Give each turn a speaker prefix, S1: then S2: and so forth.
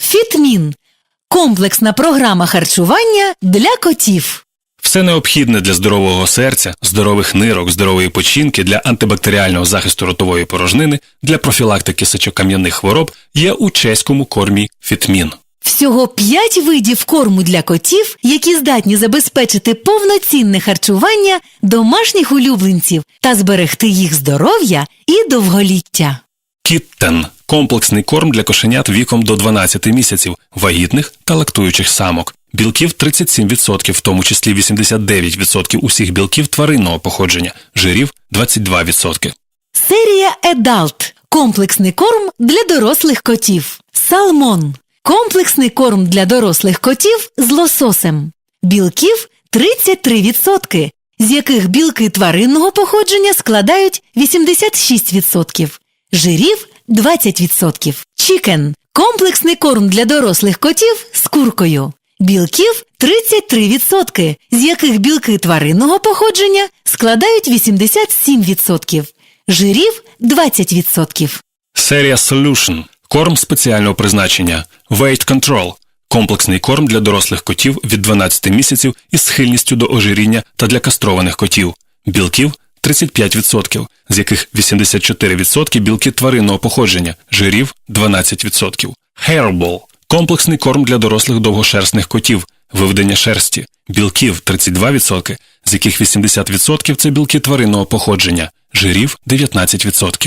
S1: Фітмін комплексна програма харчування для котів.
S2: Все необхідне для здорового серця, здорових нирок, здорової печінки, для антибактеріального захисту ротової порожнини, для профілактики сечокам'яних хвороб є у чеському кормі Фітмін.
S1: Всього 5 видів корму для котів, які здатні забезпечити повноцінне харчування домашніх улюбленців та зберегти їх здоров'я і довголіття.
S2: Кіттен комплексний корм для кошенят віком до 12 місяців, вагітних та лактуючих самок. Білків 37%, в тому числі 89% усіх білків тваринного походження, жирів 22%.
S1: Серія Едалт комплексний корм для дорослих котів. Салмон комплексний корм для дорослих котів з лососем. Білків 33%, з яких білки тваринного походження складають 86%, жирів 20%. Чікен комплексний корм для дорослих котів з куркою. Білків 33%, з яких білки тваринного походження складають 87%, жирів 20%.
S2: Серія Solution – корм спеціального призначення, Weight Control – комплексний корм для дорослих котів від 12 місяців із схильністю до ожиріння та для кастрованих котів. Білків 35%, з яких 84% білки тваринного походження, жирів 12%. Hairball – комплексний корм для дорослих довгошерстних котів, виведення шерсті. Білків 32%, з яких 80% це білки тваринного походження, жирів 19%.